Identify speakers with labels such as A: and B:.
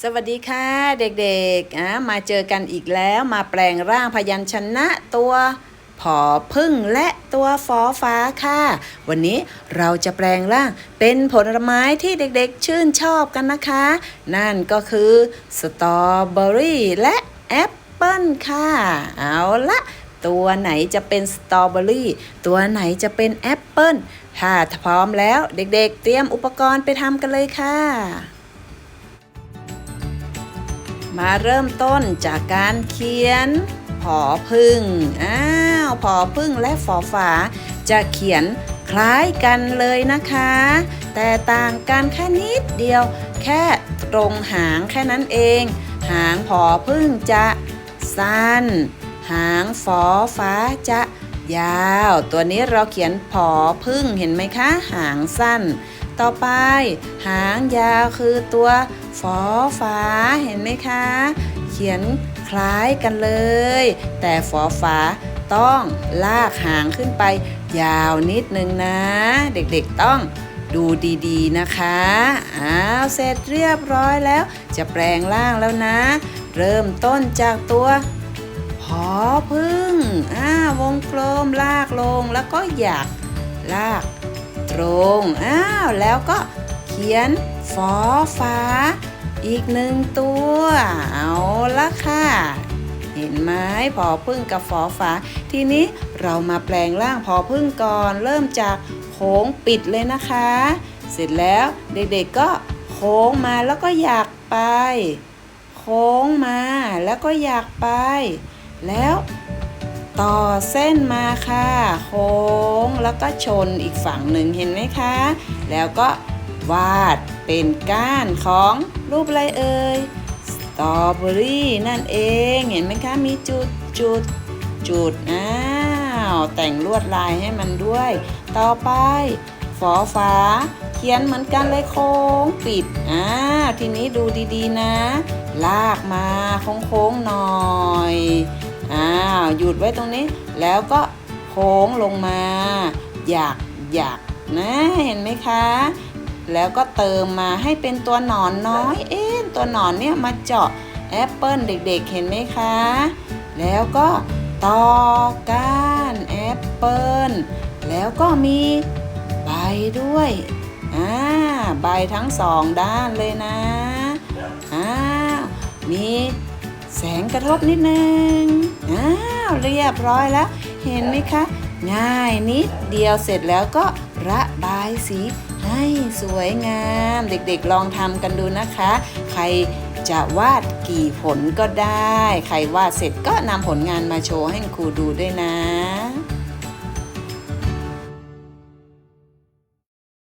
A: สวัสดีค่ะเด็กๆอะมาเจอกันอีกแล้วมาแปลงร่างพยัญชนะตัวผอพึ่งและตัวฟอฟ้าค่ะ วันนี้เราจะแปลงร่างเป็นผลไม้ที่เด็กๆชื่นชอบกันนะคะ นั่นก็คือสตรอเบอรี่และแอปเปิลค่ะ เอาละตัวไหนจะเป็นสตรอเบอรี่ตัวไหนจะเป็นแอปเปิลถ้าพร้อมแล้วเด็กๆ เตรียมอุปกรณ์ไปทำกันเลยค่ะ มาเริ่มต้นจากการเขียนผอพึ่งอ้าวผอพึ่งและฝอฝา จะเขียนคล้ายกันเลยนะคะ แต่ต่างกันแค่นิดเดียว แค่ตรงหางแค่นั้นเอง หางผอพึ่งจะสั้น หางฝอฟ้าจะยาว ตัวนี้เราเขียนผอพึ่งเห็นไหมคะ หางสั้น ต่อไป หางยาวคือตัวฟอฟ้าเห็นไหมคะ เขียนคล้ายกันเลย แต่ฟอฟ้าต้องลากหางขึ้นไป ยาวนิดนึงนะ เด็กๆต้องดูดีๆนะคะอ้าวเสร็จเรียบร้อยแล้ว จะแปลงร่างแล้วนะ เริ่มต้นจากตัวพอพึ่งอ่าวงกลมลากลงแล้วก็หยักลาก ตรงอ้าวแล้วก็เขียนฟอฟ้า อีกหนึ่งตัว เอาละค่ะ เห็นไหมพอพึ่งกับฟอฟ้า ทีนี้เรามาแปลงร่างพอพึ่งก่อน เริ่มจากโค้งปิดเลยนะคะ เสร็จแล้วเด็กๆก็โค้งมาแล้วก็อยากไป โค้งมาแล้วก็อยากไป แล้ว ต่อเส้นมาค่ะ โค้งแล้วก็ชนอีกฝั่งหนึ่งเห็นไหมคะ แล้วก็วาดเป็นก้านของรูปอะไรเอ่ยสตรอเบอรี่นั่นเองเห็นไหมคะ มีจุดจุดจุดอ้าวแต่งลวดลายให้มันด้วย ต่อไปฝอฟ้าเขียนเหมือนกันเลยโค้งปิดอ้าวทีนี้ดูดีๆนะ ลากมาโค้งๆหน่อยอ้าว หยุดไว้ตรงนี้ แล้วก็โค้งลงมา อยากอยากนะเห็นไหมคะ แล้วก็เติมมาให้เป็นตัวหนอนน้อย เอ๊ะตัวหนอนเนี่ยมาเจาะแอปเปิลเด็กๆ เห็นไหมคะ แล้วก็ต่อก้านแอปเปิลแล้วก็มีใบด้วยอ่าใบทั้งสองด้านเลยนะอ้าวมี แสงกระทบนิดนึง อ้าวเรียบร้อยแล้ว เห็นไหมคะ ง่ายนิดเดียวเสร็จแล้วก็ระบายสีให้สวยงาม เด็กๆลองทำกันดูนะคะ ใครจะวาดกี่ผลก็ได้ ใครวาดเสร็จก็นำผลงานมาโชว์ให้ครูดูด้วยนะ